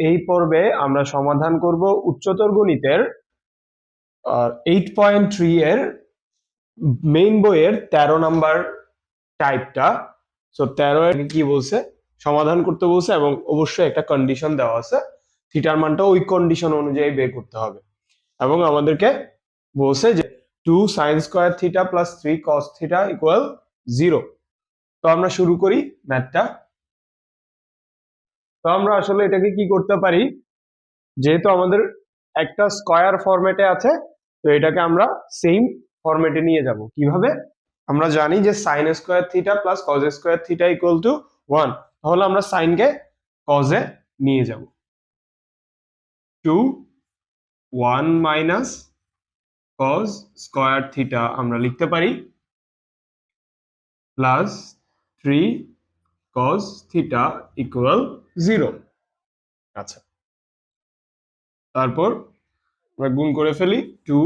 এই পর্বে আমরা সমাধান করব উচ্চতর গণিতের এইট পয়েন্ট থ্রি এর মেইন বইয়ের তেরো নাম্বার টাইপটা সো তেরো কি বলছে? সমাধান করতে বলছে এবং অবশ্যই একটা কন্ডিশন দেওয়া আছে। থিটার মানটা ওই কন্ডিশন অনুযায়ী বের করতে হবে। এবং আমাদেরকে বলছে যে two sine square theta plus three cos theta equal zero তো আমরা শুরু করি ম্যাথটা তো আমরা আসলে এটাকে কি করতে পারি? যেহেতু আমাদের একটা স্কয়ার ফরম্যাটে আছে, তো এটাকে আমরা সেম ফরম্যাটে নিয়ে যাব। কীভাবে? আমরা জানি যে sine square theta plus cos square theta equal to one তাহলে আমরা সাইনকে কজে নিয়ে যাব। Two one minus cos square theta আমরা লিখতে পারি plus three cos theta equal zero. আচ্ছা। তারপর আমরা গুণ করে ফেলি two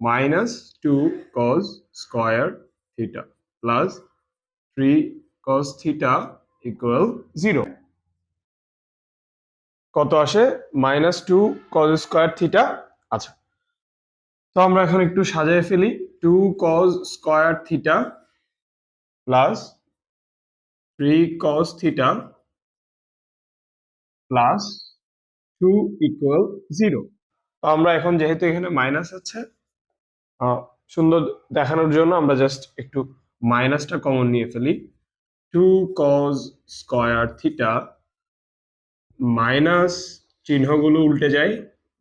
minus two cos square theta plus three cos theta equal zero. কত আসে? Minus two cos square theta. আচ্ছা। তো আমরা এখন একটু সাজিয়ে ফেলি two cos square theta plus three cos theta plus two equal zero তো আমরা এখন যেহেতু এখানে মাইনাস আছে সুন্দর দেখানোর জন্য আমরা জাস্ট একটু মাইনাসটা কমন নিয়ে ফেলি। Two cos square theta minus চিহ্নগুলো উল্টে যায়,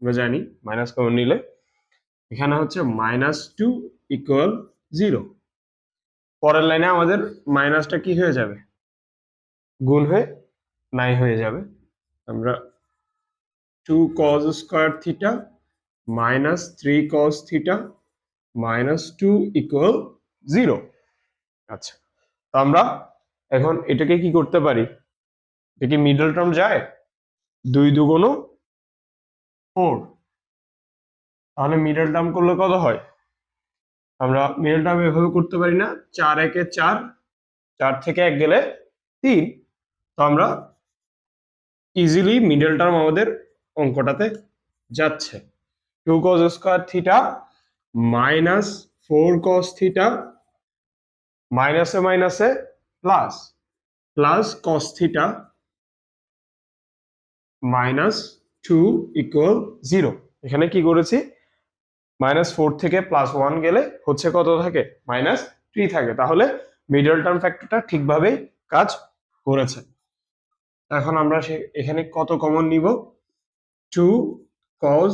আমরা জানি মাইনাস কমন নিলে। এখানে হচ্ছে মাইনাস টু ইকুয়াল জিরো পরের লাইনে আমাদের মাইনাসটা কি হয়ে যাবে? গুণ হয়ে নাই হয়ে যাবে। আমরা two cos square theta minus three cos theta minus two equal zero আচ্ছা তো আমরা এখন এটাকে কি করতে পারি? এটা কি মিডল টার্ম যায়? দুই দুগুণ ফোর তাহলে মিডল টার্ম করলে কত হয়? আমরা মিডল টার্ম এভাবে করতে পারি না, চার একে চার চার থেকে এক গেলে তিন। তো আমরা ইজিলি মিডল টার্ম আমাদের অঙ্কটাতে যাচ্ছে। Two cos square theta minus four cos theta মাইনাসে মাইনাসে plus plus cos theta minus two equal zero এখানে কি করেছি? মাইনাস ফোর থেকে প্লাস ওয়ান গেলে হচ্ছে কত থাকে? মাইনাস থ্রি থাকে। তাহলে মিডল টার্ম ফ্যাক্টরটা ঠিকভাবেই কাজ করেছে। এখন আমরা এখানে কত কমন নিব? টু কজ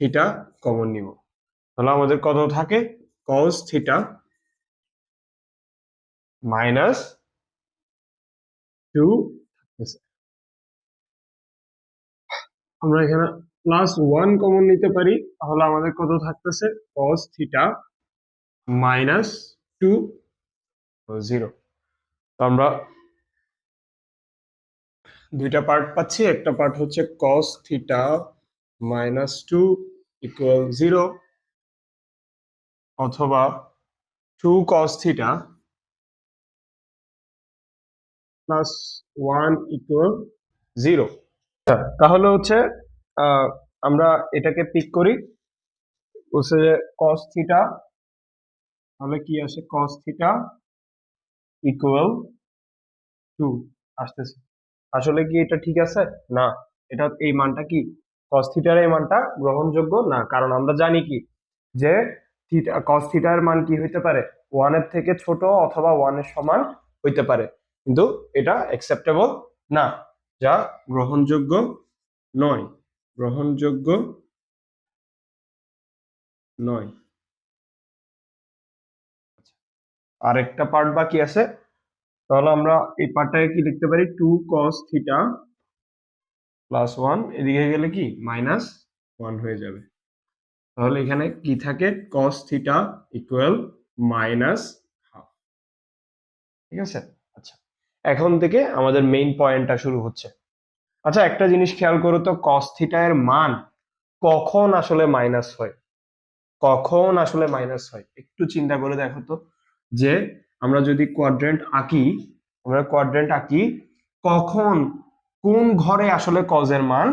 থিটা কমন নিব। তাহলে আমাদের কত থাকে? কজ থিটা মাইনাস টু আমরা এখানে প্লাস ওয়ান কমন নিতে পারি, তাহলে আমাদের কত থাকতেছে? Cos theta minus two zero তো আমরা দুইটা পার্ট পাচ্ছি। একটা পার্ট হচ্ছে cos theta minus two equal zero অথবা two cos theta plus one equal zero তাহলে হচ্ছে আমরা এটাকে পিক করি। হচ্ছে যে কস থিটা তাহলে কি আসে? কস থিটা ইকুয়াল টু আসতেছে। আসলে কি এটা ঠিক আছে? না। এটা এই মানটা কি? কস থিটার এই মানটা গ্রহণযোগ্য? না। কারণ আমরা জানি কি? যে থিটা থিটার মান কি হইতে পারে? ওয়ানের থেকে ছোট অথবা ওয়ানের সমান হইতে পারে। কিন্তু এটা অ্যাকসেপ্টেবল না। যা গ্রহণযোগ্য নয়। গ্রহণযোগ্য নয়। আরেকটা পার্ট বাকি আছে। তাহলে আমরা এই পার্টটাকে কি লিখতে পারি? Two cos theta plus one এদিকে গেলে কি? মাইনাস ওয়ান হয়ে যাবে। তাহলে এখানে কি থাকে? Cos theta equal minus half ঠিক আছে? আচ্ছা। এখন থেকে আমাদের মেইন পয়েন্টটা শুরু হচ্ছে। আচ্ছা একটা জিনিস খেয়াল করো তো কস থিটা এর মান কখন আসলে মাইনাস হয়? কখন আসলে মাইনাস হয়? একটু চিন্তা করে দেখো তো, যে আমরা যদি কোয়াড্রেন্ট আঁকি, আমরা কোয়াড্রেন্ট আঁকি, কখন কোন ঘরে আসলে কজের মান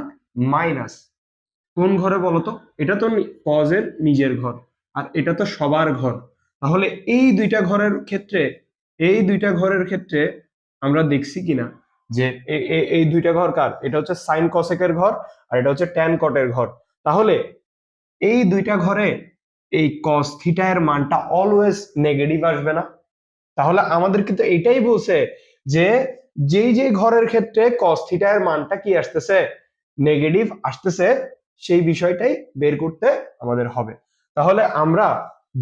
মাইনাস কোন ঘরে বলতো? এটা তো কজের নিজের ঘর, আর এটা তো সবার ঘর। তাহলে এই দুইটা ঘরের ক্ষেত্রে, এই দুইটা ঘরের ক্ষেত্রে আমরা দেখছি কিনা যে এই দুইটা ঘর কার? এটা হচ্ছে সাইন কসেকের ঘর, আর এটা হচ্ছে ট্যান কটের ঘর। তাহলে এই দুইটা ঘরে এই কস থিটা এর মানটা অলওয়েজ নেগেটিভ আসবে না? তাহলে আমাদের কিন্তু এটাই বলছে যে যেই যে ঘরের ক্ষেত্রে কস থিটা এর মানটা কি আসতেছে? নেগেটিভ আসতেছে, সেই বিষয়টাই বের করতে আমাদের হবে। তাহলে আমরা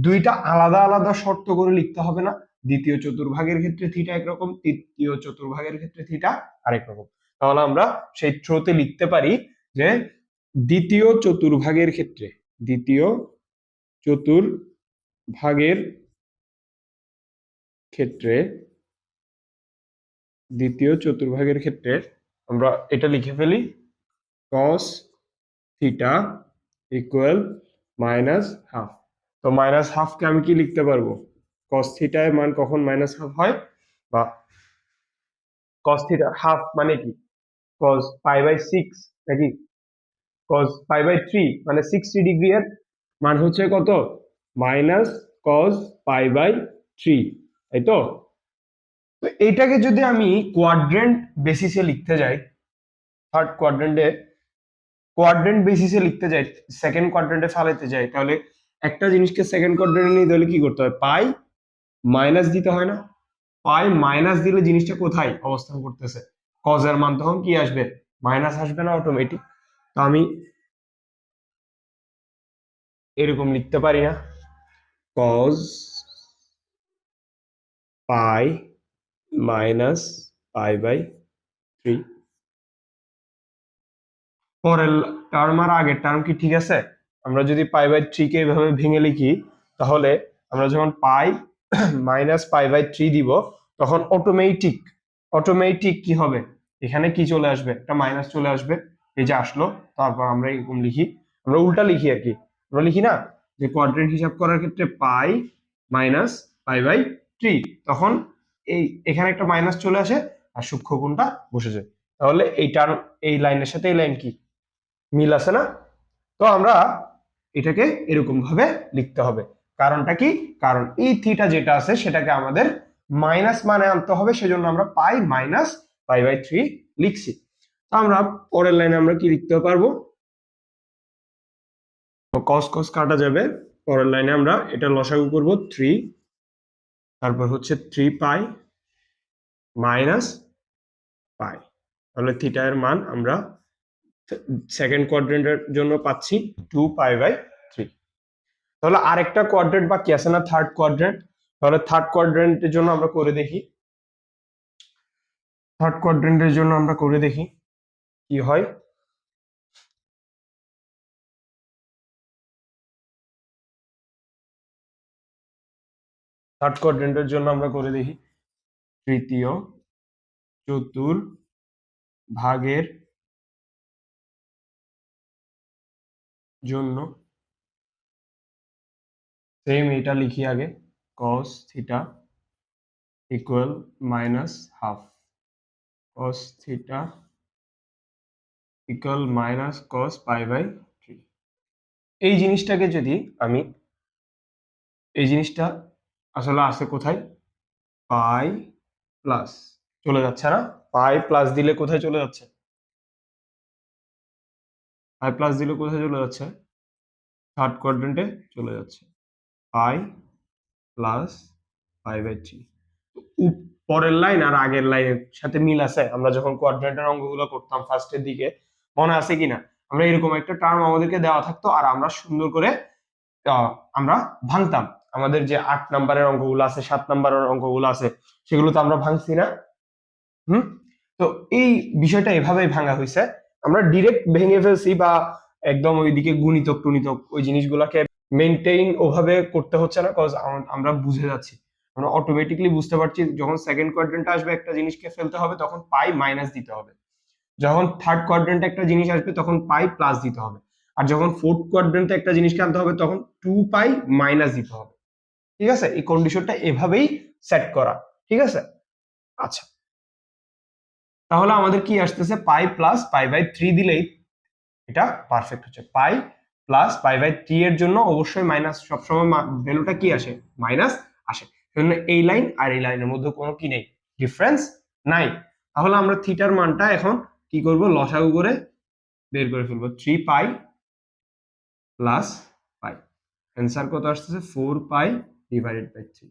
দুইটা আলাদা আলাদা শর্ত করে লিখতে হবে না। দ্বিতীয় চতুর্ভাগের ক্ষেত্রে থিটা একরকম, তৃতীয় চতুর্ভাগের ক্ষেত্রে থিটা আরেক রকম। তাহলে আমরা সেই থ্রোতে লিখতে পারি যে দ্বিতীয় চতুর্ভাগের ক্ষেত্রে, দ্বিতীয় চতুর্ভাগের ক্ষেত্রে, দ্বিতীয় চতুর্ভাগের ক্ষেত্রে আমরা এটা লিখে ফেলি, cos theta equal minus half তো মাইনাস হাফকে আমি কি লিখতে পারব? cos থিটা এর মান কখন মাইনাস হাফ হয়? বা cos থিটা হাফ মানে কি? cos পাই বাই সিক্স নাকি? cos পাই বাই থ্রি মানে সিক্সটি ডিগ্রি এর মান হচ্ছে কত? Minus cos pi by three তাই তো এইটাকে যদি আমি কোয়াড্রেন্ট বেসিসে লিখতে যাই থার্ড কোয়াড্রেন্টে কোয়াড্রেন্ট বেসিসে লিখতে যাই সেকেন্ড কোয়াড্রেন্টে ফালাইতে যাই, তাহলে একটা জিনিসকে সেকেন্ড কোয়াড্রেন্টে নিতে হলে কি করতে হয়? পাই মাইনাস দিতে হয় না। পাই মাইনাস দিলে জিনিসটা কোথায় অবস্থান করতেছে? কজের মান তখন কি আসবে? মাইনাস আসবে না অটোমেটিক তো আমি এরকম লিখতে পারি না। Cos pi minus pi by three পরের টার্ম আর আগের টার্ম কি ঠিক আছে? আমরা যদি পাই বাই থ্রি কে এভাবে ভেঙে লিখি, তাহলে আমরা যখন pi minus pi by three দিব, তখন অটোমেটিক অটোমেটিক কি হবে? এখানে কি চলে আসবে? একটা মাইনাস চলে আসবে। এই যে আসলো, তারপর আমরা এরকম লিখি। আমরা উল্টা লিখি আর কি। আমরা লিখি না? যে কোয়াড্রেন্ট হিসাব করার ক্ষেত্রে pi minus pi by three তখন এই এখানে একটা মাইনাস চলে আসে আর সূক্ষ্ম কোণটা বসে যায়। তাহলে এই টার্ম এই লাইনের সাথে এই লাইন কি? মিল আছে না? তো আমরা এটাকে এরকম ভাবে লিখতে হবে। কারণটা কি? কারণ এই থিটা যেটা আছে সেটাকে আমাদের মাইনাস মানে আনতে হবে, সেজন্য আমরা pi minus pi by three লিখছি। তো আমরা পরের লাইনে আমরা কি লিখতে পারব? কস কস কাটা যাবে। পরের লাইনে আমরা এটা লসাগু করব থ্রি তারপর হচ্ছে থ্রি পাই মাইনাস পাই তাহলে থিটা এর মান আমরা সেকেন্ড কোয়াড্রেন্টের জন্য পাচ্ছি টু পাই বাই থ্রি তাহলে আরেকটা কোয়াড্রেন্ট বাকি আছে না থার্ড কোয়াড্রেন্ট তাহলে থার্ড কোয়াড্রেন্টের জন্য আমরা করে দেখি। থার্ড কোয়াড্রেন্টের জন্য আমরা করে দেখি। কি হয়? থার্ড কোয়াড্রেন্টের জন্য আমরা করে দেখি। তৃতীয়, চতুর, ভাগের জন্য সেম এটা লিখি আগে, cos theta equal minus half cos theta equal minus cos pi by three এই জিনিসটাকে যদি আমি, এই জিনিসটা আসলে আসে কোথায়? Pi plus. চলে যাচ্ছে না? পাই প্লাস দিলে কোথায় চলে যাচ্ছে? পাই প্লাস দিলে কোথায় চলে যাচ্ছে? থার্ড কোয়াড্রেন্টে চলে যাচ্ছে। Pi plus pi by three পরের লাইন আর আগের লাইনের সাথে মিল আছে। আমরা যখন কোয়াড্রেন্টের অঙ্কগুলো করতাম ফার্স্টের দিকে, মনে আছে কিনা? আমরা এরকম একটা টার্ম আমাদেরকে দেওয়া থাকতো আর আমরা সুন্দর করে আমরা ভাঙতাম। আমাদের যে আট নাম্বারের অঙ্কগুলো আছে, সাত নাম্বারের অঙ্কগুলো আছে, সেগুলো তো আমরা ভাঙছি না। হুম? তো এই বিষয়টা এভাবেই ভাঙা হয়েছে। আমরা ডিরেক্ট ভেঙে ফেলছি বা একদম ওইদিকে গুণিতক, টুনিতক ওই জিনিসগুলোকে মেনটেইন ওভাবে করতে হচ্ছে না কজ আমরা বুঝে যাচ্ছি। আমরা অটোমেটিকলি বুঝতে পারছি, যখন সেকেন্ড কোয়াড্রেন্ট আসবে একটা জিনিসকে ফেলতে হবে, তখন পাই মাইনাস দিতে হবে। যখন থার্ড কোয়াড্রেন্টে একটা জিনিস আসবে, তখন পাই প্লাস দিতে হবে। আর যখন ফোর্থ কোয়াড্রেন্টে একটা জিনিসকে আনতে হবে, তখন টু পাই মাইনাস দিতে হবে। ঠিক আছে? এই কন্ডিশনটা এভাবেই সেট করা। ঠিক আছে? আচ্ছা। তাহলে আমাদের কি আসতেছে? Pi plus pi by three দিলেই এটা পারফেক্ট হচ্ছে। Pi plus pi by three এর জন্য অবশ্যই মাইনাস সবসময় ভ্যালুটা কি আসে? মাইনাস আসে। সেজন্য এই লাইন আর এই লাইনের মধ্যে কোনো কি নেই? ডিফারেন্স নাই। তাহলে আমরা থিটার মানটা এখন কি করব? লসাগু করে বের করে ফেলব। Three pi plus pi answer কত আসতেছে? Four pi divided by three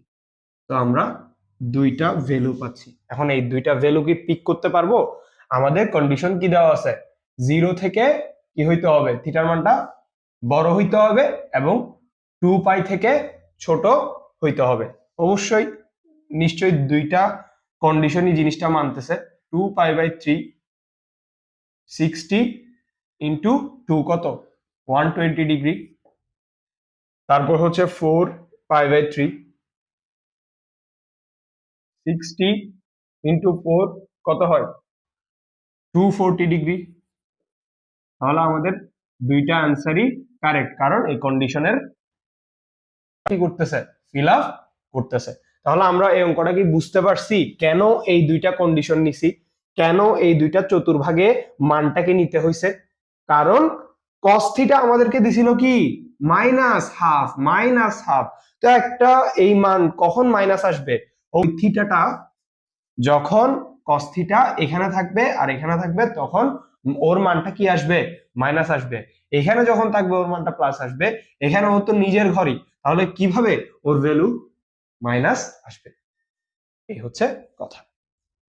তো আমরা দুইটা ভ্যালু পাচ্ছি। এখন এই দুইটা ভ্যালু কি পিক করতে পারব? আমাদের কন্ডিশন কি দেওয়া আছে? জিরো থেকে কি হইতে হবে? থিটার মানটা বড় হইতে হবে এবং টু পাই থেকে ছোট হইতে হবে। অবশ্যই নিশ্চয়ই দুইটা কন্ডিশনই জিনিসটা মানতেছে। Two pi by three sixty into two কত? ওয়ান টোয়েন্টি ডিগ্রি তারপর হচ্ছে four pi by three sixty into four কত হয়? টু ফোরটি ডিগ্রি তাহলে আমাদের দুইটা অ্যান্সারই কারেক্ট কারণ এই কন্ডিশনের কি করতেছে? ফিল আপ করতেছে। তাহলে আমরা এই অঙ্কটা কি বুঝতে পারছি? কেন এই দুইটা কন্ডিশন নিছি? কেন এই দুইটা চতুর্ভাগে মানটাকে নিতে হয়েছে কারণ কস্থিটা আমাদেরকে দিছিল কি? মাইনাস হাফ মাইনাস হাফ তো একটা এই মান কখন মাইনাস আসবে? ওই থিটাটা যখন কস্থিটা এখানে থাকবে আর এখানে থাকবে, তখন ওর মানটা কি আসবে? মাইনাস আসবে। এখানে যখন থাকবে, ওর মানটা প্লাস আসবে। এখানে ও তো নিজের ঘরই। তাহলে কীভাবে ওর ভ্যালু মাইনাস আসবে? এই হচ্ছে কথা।